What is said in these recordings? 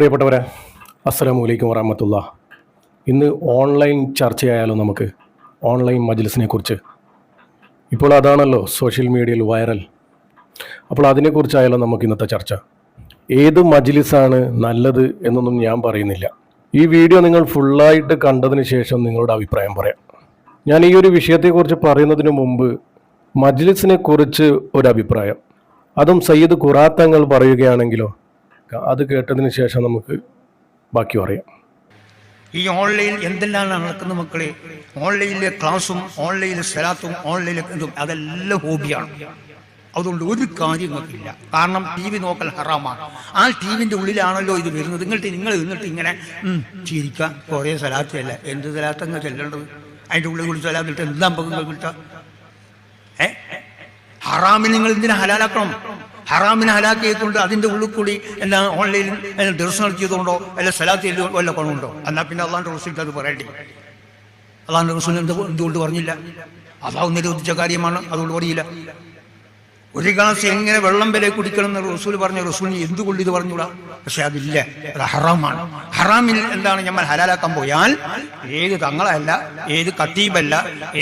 പ്രിയപ്പെട്ടവരെ അസ്സലാമു അലൈക്കും വറഹമത്തുള്ള ഇന്ന് ഓൺലൈൻ ചർച്ചയായാലോ നമുക്ക്? ഓൺലൈൻ മജ്ലിസിനെ കുറിച്ച് ഇപ്പോൾ അതാണല്ലോ സോഷ്യൽ മീഡിയയിൽ വൈറൽ. അപ്പോൾ അതിനെക്കുറിച്ചായാലോ നമുക്ക് ഇന്നത്തെ ചർച്ച. ഏത് മജ്ലിസാണ് നല്ലത് എന്നൊന്നും ഞാൻ പറയുന്നില്ല. ഈ വീഡിയോ നിങ്ങൾ ഫുള്ളായിട്ട് കണ്ടതിന് ശേഷം നിങ്ങളുടെ അഭിപ്രായം പറയാം. ഞാൻ ഈ ഒരു വിഷയത്തെക്കുറിച്ച് പറയുന്നതിന് മുമ്പ് മജ്ലിസിനെ കുറിച്ച് ഒരു അഭിപ്രായം. അതും സയ്യിദ് ഖുറാത്തങ്ങൾ പറയുകയാണെങ്കിലോ അത് കേട്ടതിന് ശേഷം നമുക്ക് ബാക്കി പറയാം. ഈ ഓൺലൈൻ എന്തെല്ലാം നടക്കുന്ന മക്കളെ? ഓൺലൈനിലെ ക്ലാസ്സും ഓൺലൈനിലെ സ്ഥലത്തും ഓൺലൈനിലെ ഇതും അതെല്ലാം ഹോബിയാണ്. അതുകൊണ്ട് ഒരു കാര്യങ്ങൾക്കില്ല. കാരണം ടി വി നോക്കൽ ഹറാമാണ്. ആ ടി വിന്റെ ഉള്ളിലാണല്ലോ ഇത് വരുന്നത്. നിങ്ങൾട്ട് നിങ്ങൾ നിന്നിട്ട് ഇങ്ങനെ ചിരിക്കാം കുറേ സ്ഥലത്തല്ല എന്ത് സ്ഥലത്തങ്ങ് ചെല്ലേണ്ടത്? അതിന്റെ ഉള്ളിൽ കൂടി സ്ഥലത്തിട്ട് എന്താ പകുങ്ങൾ കിട്ടുക? ഏ? ഹറാമിൽ നിങ്ങൾ എന്തിനാ ഹലാലാക്കണം? ഹറാമിനെ ഹലാക്കിയതുകൊണ്ട് അതിന്റെ ഉള്ളിൽ കൂടി എല്ലാം ഓൺലൈനിൽ ദിവസം നടത്തിയതുകൊണ്ടോ അല്ല സ്ഥലത്ത് വല്ല പണമുണ്ടോ? എന്നാൽ പിന്നെ അള്ളാന്റെ റസൂലിട്ട് അത് പറയണ്ടേ? അള്ളാന്റെ റസൂൽ എന്ത് എന്തുകൊണ്ട് പറഞ്ഞില്ല? അള്ളാഹു നിരോധിച്ച കാര്യമാണ് അതുകൊണ്ട് പറയില്ല ഒരു ഗ്ലാസ് എങ്ങനെ വെള്ളം വില കുടിക്കണം എന്ന് റസൂൽ പറഞ്ഞ റസൂലിന് എന്തുകൊണ്ട് ഇത് പറഞ്ഞുകൂടാ പക്ഷെ അതില്ല അത് ഹറാമാണ്. ഹറാമിൽ എന്താണ് നമ്മൾ ഹലാലാക്കാൻ പോയാൽ ഏത് തങ്ങളല്ല ഏത് കത്തീബല്ല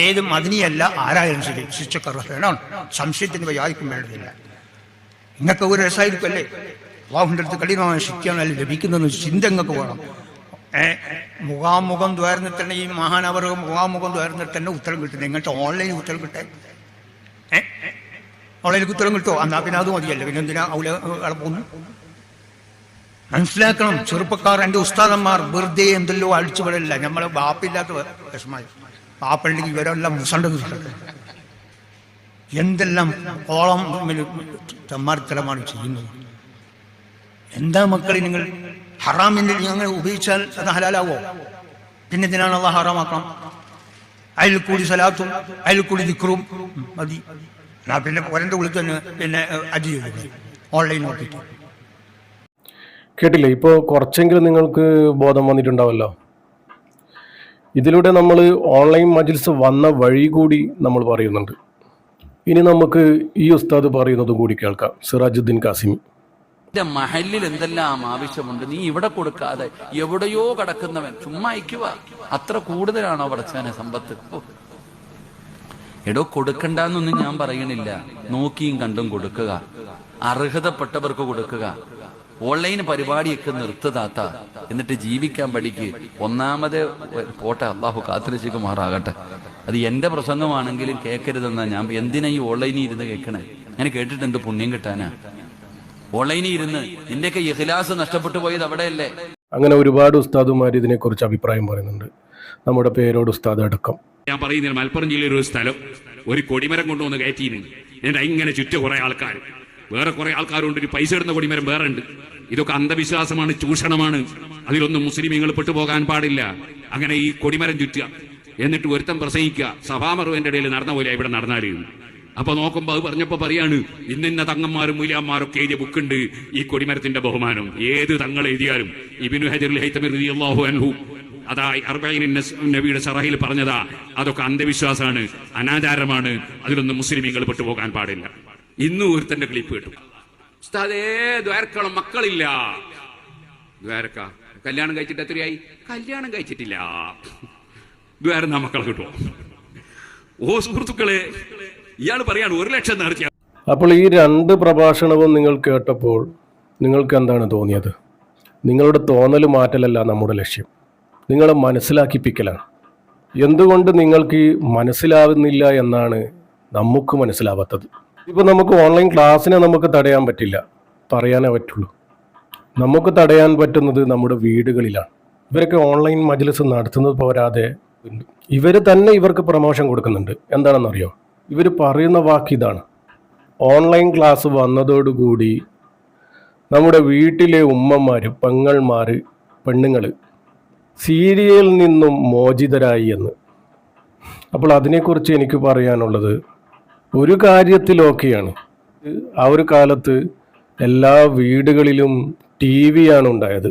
ഏത് മദിനിയല്ല ആരായാലും ശരി ശിക്ഷക്കർഹനാണ്. സംശയത്തിന് യാതൊന്നും വേണ്ടതില്ല. നിങ്ങൾക്ക് ഒരു രസമായിരിക്കുമല്ലേ അള്ളാഹുവിന്റെ അടുത്ത് കഠിനമായ ശിക്ഷയാണ് ലഭിക്കുന്നതെന്ന് ചിന്ത നിങ്ങൾക്ക് വേണം. ഏ മുഖാമുഖം ദ്വാരന്നിട്ട് തന്നെ ഈ മഹാനവർ മുഖാമുഖം ദ്വാരന്നിട്ട് തന്നെ ഉത്തരം കിട്ടുന്നത്. ഇങ്ങോട്ട് ഓൺലൈൻ ഉത്തരം കിട്ടേ ഏ ഓൺലൈനിൽ ഉത്തരം കിട്ടുമോ എന്നാ പിന്നെ അത് മതിയല്ലോ. പിന്നെ എന്തിനാ അവളെ പോകുന്നു മനസ്സിലാക്കണം. ചെറുപ്പക്കാർ എന്റെ ഉസ്താദന്മാർ വെറുതെ എന്തെല്ലോ അടിച്ചു വിടലില്ല നമ്മളെ ബാപ്പില്ലാത്ത വിഷമായി ബാപ്പുണ്ടെങ്കിൽ ഇവരെല്ലാം മുസണ്ടത് എന്തെല്ലാം ഓളം സമ്മാർത്തരമാണ് ചെയ്യുന്നത്? എന്താ മക്കളെ നിങ്ങൾ ഹറാമിന്റെ ഞങ്ങൾ ഉപയോഗിച്ചാൽ അത് ഹലാലാവോ? പിന്നെ ഇതിനാണ് അള്ളാഹ് ഹറാമാക്കണം? അതിൽ കൂടി സലാത്തും അതിൽ കൂടി ദിക്റും. മതി. എന്നാ പിന്നെ ഒരന്റെ ഉള്ളിൽ തന്നെ പിന്നെ അജി ഓൺലൈൻ നോക്കിയിട്ട്. കേട്ടില്ലേ? ഇപ്പോൾ കുറച്ചെങ്കിലും നിങ്ങൾക്ക് ബോധം വന്നിട്ടുണ്ടാവല്ലോ? ഇതിലൂടെ നമ്മൾ ഓൺലൈൻ മജിൽസ് വന്ന വഴി കൂടി നമ്മൾ പറയുന്നുണ്ട്. ഇനി നമുക്ക് ഈ ഉസ്താദ് പറയുന്നതും കൂടി കേൾക്കാം. സിറാജുദ്ദീൻ കാസിമി. എന്റെ മഹലിൽ എന്തെല്ലാം ആവശ്യമുണ്ട് നീ ഇവിടെ കൊടുക്കാതെ എവിടെയോ കടക്കുന്നവൻ ചുമ്മാ അയക്കുക അത്ര കൂടുതലാണോ പടച്ചവനെ സമ്പത്ത്. എടോ കൊടുക്കണ്ടെന്നൊന്നും ഞാൻ പറയണില്ല. നോക്കിയും കണ്ടും കൊടുക്കുക. അർഹതപ്പെട്ടവർക്ക് കൊടുക്കുക. ഓൺലൈൻ പരിപാടിയൊക്കെ നിർത്തുതാത്ത എന്നിട്ട് ജീവിക്കാൻ പഠിക്ക്. ഒന്നാമത് പോട്ടെ അള്ളാഹു കാത്തിരശിക്കുമാറാകട്ടെ അത് എന്റെ പ്രസംഗമാണെങ്കിലും കേൾക്കരുതെന്നാ ഞാൻ എന്തിനാ ഈ ഓൺലൈനിൽ ഇരുന്ന് കേൾക്കണേ അങ്ങനെ കേട്ടിട്ടുണ്ട് പുണ്യം കിട്ടാനാ? ഓൺലൈനിൽ ഇരുന്ന് നിന്റെയൊക്കെ ഇഖ്ലാസ് നഷ്ടപ്പെട്ടു പോയത് അവിടെയല്ലേ? അങ്ങനെ ഒരുപാട് ഉസ്താദുമാർ ഇതിനെക്കുറിച്ച് അഭിപ്രായം പറയുന്നുണ്ട്. നമ്മുടെ പേരോട് ഉസ്താദ് അടക്കം. ഞാൻ പറയുന്നത് മലപ്പുറം ജില്ലയിൽ ഒരു സ്ഥലം ഒരു കൊടിമരം കൊണ്ടുവന്ന് കയറ്റിയിരുന്നു എന്നിട്ട് ഇങ്ങനെ ചുറ്റു കുറെ ആൾക്കാർ. വേറെ കുറെ ആൾക്കാരുണ്ട് ഒരു പൈസ ഇടുന്ന കൊടിമരം വേറെ ഉണ്ട് ഇതൊക്കെ അന്ധവിശ്വാസമാണ് ചൂഷണമാണ്. അതിലൊന്നും മുസ്ലിമീങ്ങൾ പെട്ടുപോകാൻ പാടില്ല. അങ്ങനെ ഈ കൊടിമരം ചുറ്റുക. എന്നിട്ട് ഒരുത്തം പ്രസംഗിക്കുക. സഭാമറുവിന്റെ ഇടയിൽ നടന്ന പോലെ ഇവിടെ നടന്നാലും. അപ്പൊ നോക്കുമ്പോ അത് പറഞ്ഞപ്പോ പറയാണ് ഇന്നിന്ന തങ്ങന്മാരും മൂല്യന്മാരൊക്കെ എഴുതിയ ബുക്കുണ്ട് ഈ കൊടിമരത്തിന്റെ ബഹുമാനം. ഏത് തങ്ങൾ എഴുതിയാലും? ഇബിനു ഹജറുൽ അൻഹു അതാ അർബൈൻ നബിയുടെ സറഹിൽ പറഞ്ഞതാ. അതൊക്കെ അന്ധവിശ്വാസമാണ് അനാചാരമാണ്. അതിലൊന്നും മുസ്ലിമീങ്ങൾ പെട്ടുപോകാൻ പാടില്ല. ഇന്നും ഒരുത്തന്റെ ക്ലിപ്പ് കിട്ടും. ഉസ്താദേ മക്കളില്ല. ദ്വാരക്ക കല്യാണം കഴിച്ചിട്ട് എത്രയായി? കല്യാണം കഴിച്ചിട്ടില്ല. ദ്വാരം മക്കളെ കിട്ടുമോ ഓ സുഹൃത്തുക്കളെ ഇയാൾ പറയാണ് ഒരു ലക്ഷം നേർച്ച അപ്പോൾ ഈ രണ്ട് പ്രഭാഷണവും നിങ്ങൾ കേട്ടപ്പോൾ നിങ്ങൾക്ക് എന്താണ് തോന്നിയത്? നിങ്ങളുടെ തോന്നൽ മാറ്റലല്ല നമ്മുടെ ലക്ഷ്യം. നിങ്ങളെ മനസ്സിലാക്കിപ്പിക്കലാണ്. എന്തുകൊണ്ട് നിങ്ങൾക്ക് മനസ്സിലാവുന്നില്ല എന്നാണ് നമുക്ക് മനസ്സിലാവാത്തത്. ഇപ്പോൾ നമുക്ക് ഓൺലൈൻ ക്ലാസ്സിനെ നമുക്ക് തടയാൻ പറ്റില്ല. പറയാനേ പറ്റുള്ളൂ. നമുക്ക് തടയാൻ പറ്റുന്നത് നമ്മുടെ വീടുകളിലാണ്. ഇവരൊക്കെ ഓൺലൈൻ മജ്ലിസ് നടത്തുന്നത് പോരാതെ ഇവർ തന്നെ ഇവർക്ക് പ്രൊമോഷൻ കൊടുക്കുന്നുണ്ട്. എന്താണെന്നറിയോ? ഇവർ പറയുന്ന വാക്ക് ഇതാണ്. ഓൺലൈൻ ക്ലാസ് വന്നതോടുകൂടി നമ്മുടെ വീട്ടിലെ ഉമ്മമാർ പെങ്ങൾമാർ പെണ്ണുങ്ങൾ സീരിയലിൽ നിന്നും മോചിതരായി എന്ന്. അപ്പോൾ അതിനെക്കുറിച്ച് എനിക്ക് പറയാനുള്ളത് ഒരു കാര്യത്തിലൊക്കെയാണ്. ആ ഒരു കാലത്ത് എല്ലാ വീടുകളിലും ടി വിയാണ് ഉണ്ടായത്.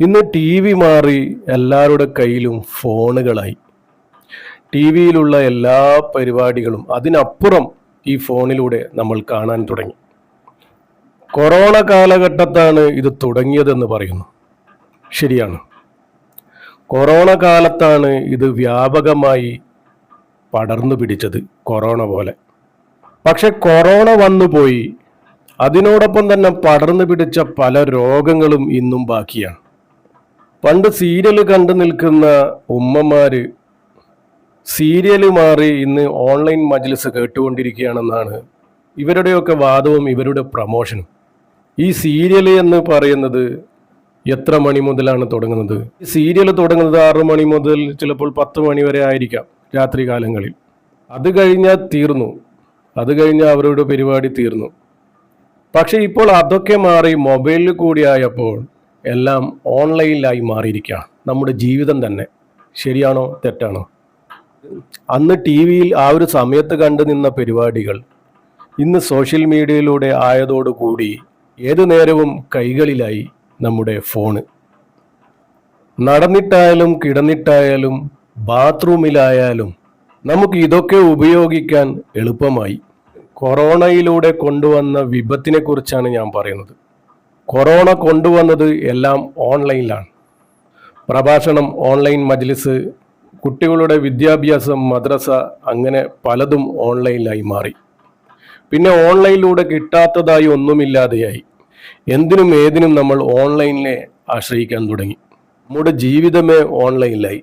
ഇന്ന് ടി വി മാറി എല്ലാവരുടെ കയ്യിലും ഫോണുകളായി. ടി വിയിലുള്ള എല്ലാ പരിപാടികളും അതിനപ്പുറം ഈ ഫോണിലൂടെ നമ്മൾ കാണാൻ തുടങ്ങി. കൊറോണ കാലഘട്ടത്താണ് ഇത് തുടങ്ങിയതെന്ന് പറയുന്നു. ശരിയാണ്. കൊറോണ കാലത്താണ് ഇത് വ്യാപകമായി പടർന്നു പിടിച്ചത് കൊറോണ പോലെ. പക്ഷെ കൊറോണ വന്നുപോയി അതിനോടൊപ്പം തന്നെ പടർന്നു പിടിച്ച പല രോഗങ്ങളും ഇന്നും ബാക്കിയാണ്. പണ്ട് സീരിയൽ കണ്ടു നിൽക്കുന്ന ഉമ്മമാര് സീരിയൽ മാറി ഇന്ന് ഓൺലൈൻ മജ്ലിസ് കേട്ടുകൊണ്ടിരിക്കുകയാണെന്നാണ് ഇവരുടെയൊക്കെ വാദവും ഇവരുടെ പ്രമോഷനും. ഈ സീരിയൽ എന്ന് പറയുന്നത് എത്ര മണി മുതലാണ് തുടങ്ങുന്നത്? ഈ സീരിയൽ തുടങ്ങുന്നത് ആറ് മണി മുതൽ ചിലപ്പോൾ പത്ത് മണി വരെ ആയിരിക്കാം രാത്രി കാലങ്ങളിൽ. അത് കഴിഞ്ഞാൽ തീർന്നു. അത് കഴിഞ്ഞാൽ അവരുടെ പരിപാടി തീർന്നു. പക്ഷേ ഇപ്പോൾ അതൊക്കെ മാറി മൊബൈലിൽ കൂടി ആയപ്പോൾ എല്ലാം ഓൺലൈനിലായി മാറിയിരിക്കുകയാണ്. നമ്മുടെ ജീവിതം തന്നെ. ശരിയാണോ? തെറ്റാണോ? അന്ന് ടി വിയിൽ ആ ഒരു സമയത്ത് കണ്ടു നിന്ന പരിപാടികൾ ഇന്ന് സോഷ്യൽ മീഡിയയിലൂടെ ആയതോടുകൂടി ഏതു നേരവും കൈകളിലായി നമ്മുടെ ഫോണ്. നടന്നിട്ടായാലും കിടന്നിട്ടായാലും ബാത്റൂമിലായാലും നമുക്ക് ഇതൊക്കെ ഉപയോഗിക്കാൻ എളുപ്പമായി. കൊറോണയിലൂടെ കൊണ്ടുവന്ന വിപത്തിനെക്കുറിച്ചാണ് ഞാൻ പറയുന്നത്. കൊറോണ കൊണ്ടുവന്നത് എല്ലാം ഓൺലൈനിലാണ്. പ്രഭാഷണം ഓൺലൈൻ മജ്ലിസ് കുട്ടികളുടെ വിദ്യാഭ്യാസം മദ്രസ അങ്ങനെ പലതും ഓൺലൈനിലായി മാറി. പിന്നെ ഓൺലൈനിലൂടെ കിട്ടാത്തതായി ഒന്നുമില്ലാതെയായി. എന്തിനും ഏതിനും നമ്മൾ ഓൺലൈനിനെ ആശ്രയിക്കാൻ തുടങ്ങി. നമ്മുടെ ജീവിതമേ ഓൺലൈനിലായി.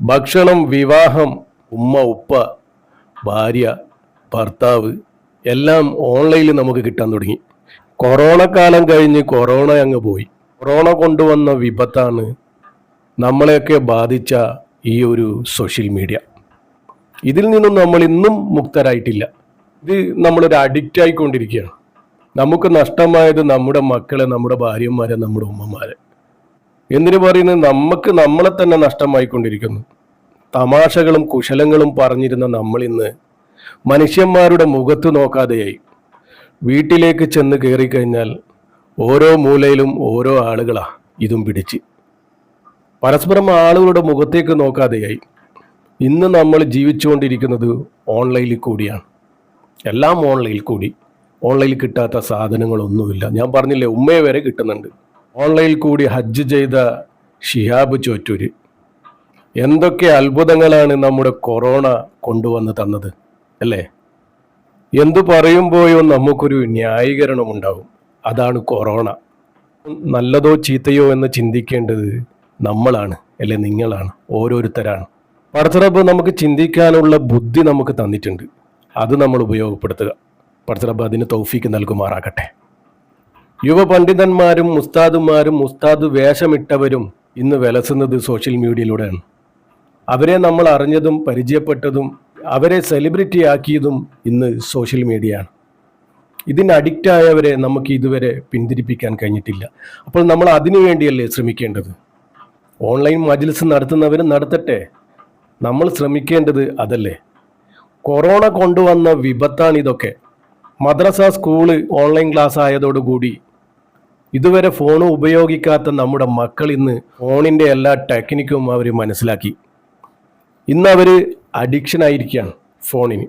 ഭക്ഷണം വിവാഹം ഉമ്മ ഉപ്പ ഭാര്യ ഭർത്താവ് എല്ലാം ഓൺലൈനിൽ നമുക്ക് കിട്ടാൻ തുടങ്ങി. കൊറോണ കാലം കഴിഞ്ഞ് കൊറോണ അങ്ങ് പോയി. കൊറോണ കൊണ്ടുവന്ന വിപത്താണ് നമ്മളെയൊക്കെ ബാധിച്ച ഈ ഒരു സോഷ്യൽ മീഡിയ. ഇതിൽ നിന്നും നമ്മൾ ഇന്നും മുക്തരായിട്ടില്ല. ഇത് നമ്മളൊരു അഡിക്റ്റ് ആയിക്കൊണ്ടിരിക്കുകയാണ്. നമുക്ക് നഷ്ടമായത് നമ്മുടെ മക്കളെ നമ്മുടെ ഭാര്യമാരെ നമ്മുടെ ഉമ്മമാരെ. എന്തിനു പറയുന്നത്? നമുക്ക് നമ്മളെ തന്നെ നഷ്ടമായിക്കൊണ്ടിരിക്കുന്നു. തമാശകളും കുശലങ്ങളും പറഞ്ഞിരുന്ന നമ്മൾ ഇന്ന് മനുഷ്യന്മാരുടെ മുഖത്ത് നോക്കാതെയായി. വീട്ടിലേക്ക് ചെന്ന് കയറിക്കഴിഞ്ഞാൽ ഓരോ മൂലയിലും ഓരോ ആളുകളാ ഇതും പിടിച്ച്. പരസ്പരം ആളുകളുടെ മുഖത്തേക്ക് നോക്കാതെയായി. ഇന്ന് നമ്മൾ ജീവിച്ചുകൊണ്ടിരിക്കുന്നത് ഓൺലൈനിൽ കൂടിയാണ്. എല്ലാം ഓൺലൈനിൽ കൂടി. ഓൺലൈനിൽ കിട്ടാത്ത സാധനങ്ങളൊന്നുമില്ല. ഞാൻ പറഞ്ഞില്ലേ ഉമ്മയെ വരെ കിട്ടുന്നുണ്ട്. ഓൺലൈനിൽ കൂടി ഹജ്ജ് ചെയ്ത ഷിഹാബ് ചോറ്റൂര്. എന്തൊക്കെ അത്ഭുതങ്ങളാണ് നമ്മുടെ കൊറോണ കൊണ്ടുവന്ന് തന്നത് അല്ലേ? എന്തു പറയുമ്പോഴോ നമുക്കൊരു ന്യായീകരണം ഉണ്ടാവും അതാണ് കൊറോണ. നല്ലതോ ചീത്തയോ എന്ന് ചിന്തിക്കേണ്ടത് നമ്മളാണ് അല്ലെ നിങ്ങളാണ് ഓരോരുത്തരാണ്. പടത്തറബ് നമുക്ക് ചിന്തിക്കാനുള്ള ബുദ്ധി നമുക്ക് തന്നിട്ടുണ്ട്. അത് നമ്മൾ ഉപയോഗപ്പെടുത്തുക. പടത്തറബ് അതിന് തൗഫീക്ക് നൽകുമാറാകട്ടെ. യുവ പണ്ഡിതന്മാരും മുസ്താദുമാരും മുസ്താദ് വേഷമിട്ടവരും ഇന്ന് വിലസുന്നത് സോഷ്യൽ മീഡിയയിലൂടെയാണ്. അവരെ നമ്മൾ അറിഞ്ഞതും പരിചയപ്പെട്ടതും അവരെ സെലിബ്രിറ്റി ആക്കിയതും ഇന്ന് സോഷ്യൽ മീഡിയയാണ് ഇതിന് അഡിക്റ്റായവരെ നമുക്ക് ഇതുവരെ പിന്തിരിപ്പിക്കാൻ കഴിഞ്ഞിട്ടില്ല. അപ്പോൾ നമ്മൾ അതിനു വേണ്ടിയല്ലേ ശ്രമിക്കേണ്ടത്? ഓൺലൈൻ മജിൽസ് നടത്തുന്നവരും നടത്തട്ടെ. നമ്മൾ ശ്രമിക്കേണ്ടത് അതല്ലേ? കൊറോണ കൊണ്ടുവന്ന വിപത്താണ് ഇതൊക്കെ. മദ്രസ സ്കൂൾ ഓൺലൈൻ ക്ലാസ് ആയതോടുകൂടി ഇതുവരെ ഫോൺ ഉപയോഗിക്കാത്ത നമ്മുടെ മക്കൾ ഇന്ന് ഫോണിന്റെ എല്ലാ ടെക്നിക്കും അവർ മനസ്സിലാക്കി. ഇന്ന് അവർ അഡിക്ഷൻ ആയിരിക്കുകയാണ് ഫോണിന്.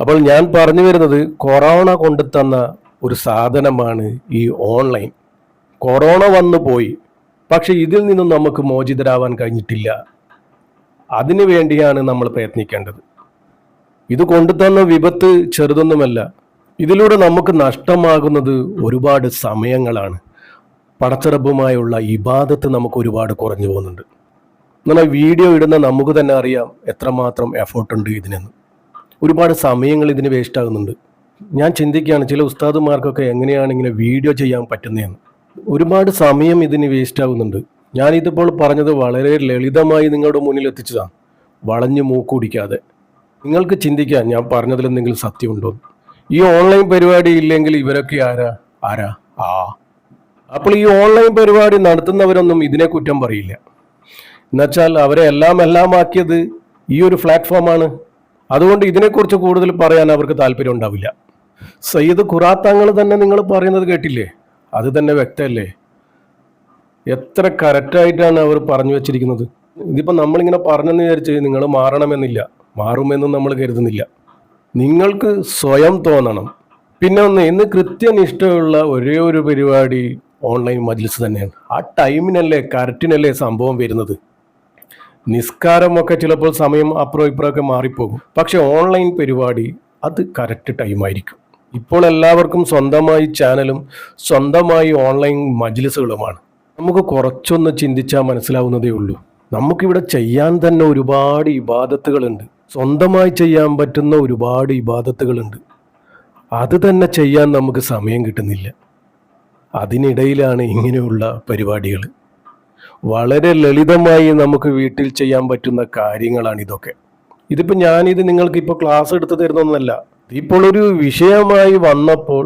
അപ്പോൾ ഞാൻ പറഞ്ഞു വരുന്നത് കൊറോണ കൊണ്ടു തന്ന ഒരു സാധനമാണ് ഈ ഓൺലൈൻ. കൊറോണ വന്നു പോയി. പക്ഷെ ഇതിൽ നിന്നും നമുക്ക് മോചിതരാവാൻ കഴിഞ്ഞിട്ടില്ല. അതിനു വേണ്ടിയാണ് നമ്മൾ പ്രയത്നിക്കേണ്ടത്. ഇത് കൊണ്ടുതന്ന വിപത്ത് ചെറുതൊന്നുമല്ല. ഇതിലൂടെ നമുക്ക് നഷ്ടമാകുന്നത് ഒരുപാട് സമയങ്ങളാണ്. പടച്ചിറപ്പുമായുള്ള ഇബാദത്ത് നമുക്ക് ഒരുപാട് കുറഞ്ഞു പോകുന്നുണ്ട്. എന്നാൽ വീഡിയോ ഇടുന്ന നമുക്ക് തന്നെ അറിയാം എത്രമാത്രം എഫേർട്ട് ഉണ്ട് ഇതിനെന്ന്. ഒരുപാട് സമയങ്ങൾ ഇതിന് വേസ്റ്റ് ആകുന്നുണ്ട്. ഞാൻ ചിന്തിക്കുകയാണ് ചില ഉസ്താദുമാർക്കൊക്കെ എങ്ങനെയാണ് ഇങ്ങനെ വീഡിയോ ചെയ്യാൻ പറ്റുന്നതെന്ന്. ഒരുപാട് സമയം ഇതിന് വേസ്റ്റ് ആകുന്നുണ്ട്. ഞാനിതിപ്പോൾ പറഞ്ഞത് വളരെ ലളിതമായി നിങ്ങളുടെ മുന്നിൽ എത്തിച്ചതാണ്. വളഞ്ഞു മൂക്കുടിക്കാതെ. നിങ്ങൾക്ക് ചിന്തിക്കാം ഞാൻ പറഞ്ഞതിൽ എന്തെങ്കിലും സത്യമുണ്ടോ? ഈ ഓൺലൈൻ പരിപാടി ഇല്ലെങ്കിൽ ഇവരൊക്കെ ആരാ? ആരാ? ആ. അപ്പോൾ ഈ ഓൺലൈൻ പരിപാടി നടത്തുന്നവരൊന്നും ഇതിനെ കുറ്റം പറയില്ല. എന്നുവെച്ചാൽ അവരെ എല്ലാം എല്ലാം ആക്കിയത് ഈ ഒരു പ്ലാറ്റ്ഫോമാണ് അതുകൊണ്ട് ഇതിനെക്കുറിച്ച് കൂടുതൽ പറയാൻ അവർക്ക് താല്പര്യം ഉണ്ടാവില്ല. സയ്യിദ് ഖുറാത്താങ്ങൾ തന്നെ നിങ്ങൾ പറയുന്നത് കേട്ടില്ലേ? അത് തന്നെ വ്യക്തമല്ലേ? എത്ര കറക്റ്റായിട്ടാണ് അവർ പറഞ്ഞു വെച്ചിരിക്കുന്നത്. ഇതിപ്പോൾ നമ്മളിങ്ങനെ പറഞ്ഞെന്ന് വിചാരിച്ച് നിങ്ങൾ മാറണമെന്നില്ല. മാറുമെന്നും നമ്മൾ കരുതുന്നില്ല. നിങ്ങൾക്ക് സ്വയം തോന്നണം. പിന്നെ ഒന്ന് ഇന്ന് കൃത്യനിഷ്ഠയുള്ള ഒരേ ഒരു പരിപാടി ഓൺലൈൻ മജ്ലിസ് തന്നെയാണ്. ആ ടൈമിനല്ലേ കറക്റ്റിനല്ലേ സംഭവം വരുന്നത്? നിസ്കാരമൊക്കെ ചിലപ്പോൾ സമയം അപ്പുറം ഇപ്പുറമൊക്കെ മാറിപ്പോകും. പക്ഷെ ഓൺലൈൻ പരിപാടി അത് കറക്റ്റ് ടൈമായിരിക്കും ഇപ്പോൾ എല്ലാവർക്കും സ്വന്തമായി ചാനലും സ്വന്തമായി ഓൺലൈൻ മജ്ലിസുകളുമാണ്. നമുക്ക് കുറച്ചൊന്ന് ചിന്തിച്ചാൽ മനസ്സിലാവുന്നതേ ഉള്ളൂ. നമുക്കിവിടെ ചെയ്യാൻ തന്നെ ഒരുപാട് ഇബാദത്തുകളുണ്ട്. സ്വന്തമായി ചെയ്യാൻ പറ്റുന്ന ഒരുപാട് ഇബാദത്തുകളുണ്ട്. അത് തന്നെ ചെയ്യാൻ നമുക്ക് സമയം കിട്ടുന്നില്ല. അതിനിടയിലാണ് ഇങ്ങനെയുള്ള പരിപാടികൾ. വളരെ ലളിതമായി നമുക്ക് വീട്ടിൽ ചെയ്യാൻ പറ്റുന്ന കാര്യങ്ങളാണ് ഇതൊക്കെ. ഇതിപ്പോൾ ഞാനിത് നിങ്ങൾക്ക് ഇപ്പോൾ ക്ലാസ് എടുത്തു തരുന്നൊന്നല്ല. ഇപ്പോൾ ഒരു വിഷയമായി വന്നപ്പോൾ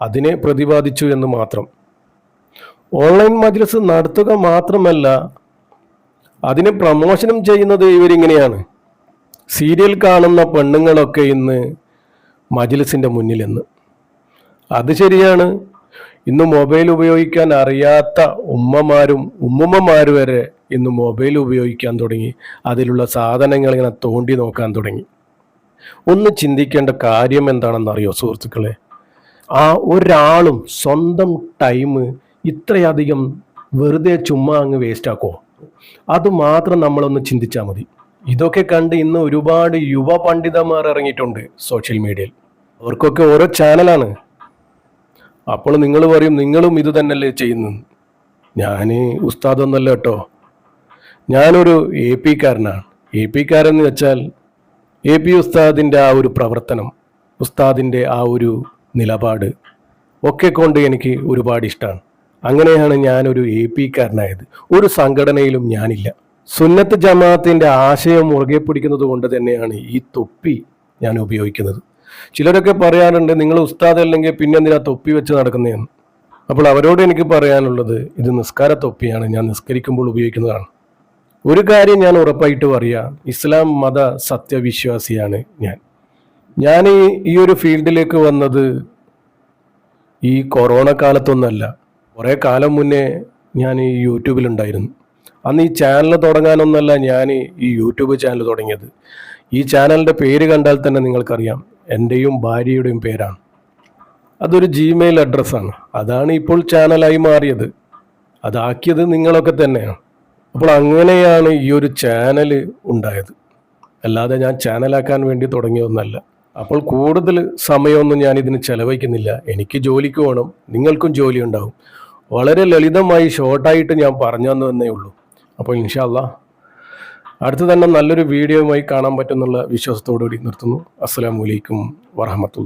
അതിനെ പ്രതിപാദിച്ചു എന്ന് മാത്രം. ഓൺലൈൻ മജ്ലിസ് നടത്തുക മാത്രമല്ല അതിനെ പ്രമോഷനം ചെയ്യുന്നത് ഇവരിങ്ങനെയാണ്. സീരിയൽ കാണുന്ന പെണ്ണുങ്ങളൊക്കെ ഇന്ന് മജ്ലിസിന്റെ മുന്നിലെന്ന് അത് ശരിയാണ്. ഇന്ന് മൊബൈൽ ഉപയോഗിക്കാൻ അറിയാത്ത ഉമ്മമാരും ഉമ്മുമ്മമാർ വരെ ഇന്ന് മൊബൈൽ ഉപയോഗിക്കാൻ തുടങ്ങി. അതിലുള്ള സാധനങ്ങൾ ഇങ്ങനെ തോണ്ടി നോക്കാൻ തുടങ്ങി. ഒന്ന് ചിന്തിക്കേണ്ട കാര്യം എന്താണെന്നറിയോ സുഹൃത്തുക്കളെ? ആ ഒരാളും സ്വന്തം ടൈം ഇത്രയധികം വെറുതെ ചുമ്മാ അങ്ങ് വേസ്റ്റ് ആക്കുമോ അത് മാത്രം നമ്മളൊന്ന് ചിന്തിച്ചാൽ മതി. ഇതൊക്കെ കണ്ട് ഇന്ന് ഒരുപാട് യുവ പണ്ഡിതന്മാർ ഇറങ്ങിയിട്ടുണ്ട് സോഷ്യൽ മീഡിയയിൽ അവർക്കൊക്കെ ഓരോ ചാനലാണ് അപ്പോൾ നിങ്ങൾ പറയും നിങ്ങളും ഇത് തന്നെയല്ലേ ചെയ്യുന്നത്? ഞാൻ ഉസ്താദൊന്നല്ല കേട്ടോ. ഞാനൊരു എ പി കാരനാണ്. എ കാരെന്ന് വെച്ചാൽ എ പി ഉസ്താദിന്റെ ആ ഒരു പ്രവർത്തനം ഉസ്താദിന്റെ ആ ഒരു നിലപാട് ഒക്കെ കൊണ്ട് എനിക്ക് ഒരുപാട് ഇഷ്ടമാണ് അങ്ങനെയാണ് ഞാനൊരു എ പി കാരനായത്. ഒരു സംഘടനയിലും ഞാനില്ല. സുന്നത്ത് ജമാഅത്തിന്റെ ആശയം മുറുകെ പിടിക്കുന്നത് കൊണ്ട് തന്നെയാണ് ഈ തൊപ്പി ഞാൻ ഉപയോഗിക്കുന്നത്. ചിലരൊക്കെ പറയാറുണ്ട് നിങ്ങൾ ഉസ്താദ് അല്ലെങ്കിൽ പിന്നെ എന്തിനാ തൊപ്പി വെച്ച് നടക്കുന്നതെന്ന്? അപ്പോൾ അവരോട് എനിക്ക് പറയാനുള്ളത് ഇത് നിസ്കാര തൊപ്പിയാണ് ഞാൻ നിസ്കരിക്കുമ്പോൾ ഉപയോഗിക്കുന്നതാണ്. ഒരു കാര്യം ഞാൻ ഉറപ്പായിട്ട് പറയാം ഇസ്ലാം മത സത്യവിശ്വാസിയാണ് ഞാൻ. ഞാൻ ഈ ഈ ഒരു ഫീൽഡിലേക്ക് വന്നത് ഈ കൊറോണ കാലത്തൊന്നല്ല. കുറേ കാലം മുന്നേ ഞാൻ ഈ യൂട്യൂബിലുണ്ടായിരുന്നു അന്ന് ഈ ചാനൽ തുടങ്ങാനൊന്നല്ല ഞാൻ ഈ യൂട്യൂബ് ചാനൽ തുടങ്ങിയത്. ഈ ചാനലിന്റെ പേര് കണ്ടാൽ തന്നെ നിങ്ങൾക്കറിയാം എന്റെയും ഭാര്യയുടെയും പേരാണ്. അതൊരു ജിമെയിൽ അഡ്രസ്സാണ് അതാണ് ഇപ്പോൾ ചാനലായി മാറിയത്. അതാക്കിയത് നിങ്ങളൊക്കെ തന്നെയാണ്. അപ്പോൾ അങ്ങനെയാണ് ഈ ഒരു ചാനൽ ഉണ്ടായത്. അല്ലാതെ ഞാൻ ചാനലാക്കാൻ വേണ്ടി തുടങ്ങിയതൊന്നല്ല. അപ്പോൾ കൂടുതൽ സമയമൊന്നും ഞാൻ ഇതിന് ചെലവഴിക്കുന്നില്ല. എനിക്ക് ജോലിക്ക് വേണം നിങ്ങൾക്കും ജോലി ഉണ്ടാവും. വളരെ ലളിതമായി ഷോർട്ടായിട്ട് ഞാൻ പറഞ്ഞു തന്നേ ഉള്ളൂ. അപ്പോൾ ഇൻഷാല്ല അടുത്ത് തന്നെ നല്ലൊരു വീഡിയോയുമായി കാണാൻ പറ്റുമെന്നുള്ള വിശ്വാസത്തോടുകൂടി നിർത്തുന്നു. അസ്സാം വലൈക്കും വറഹമത്തുള്ള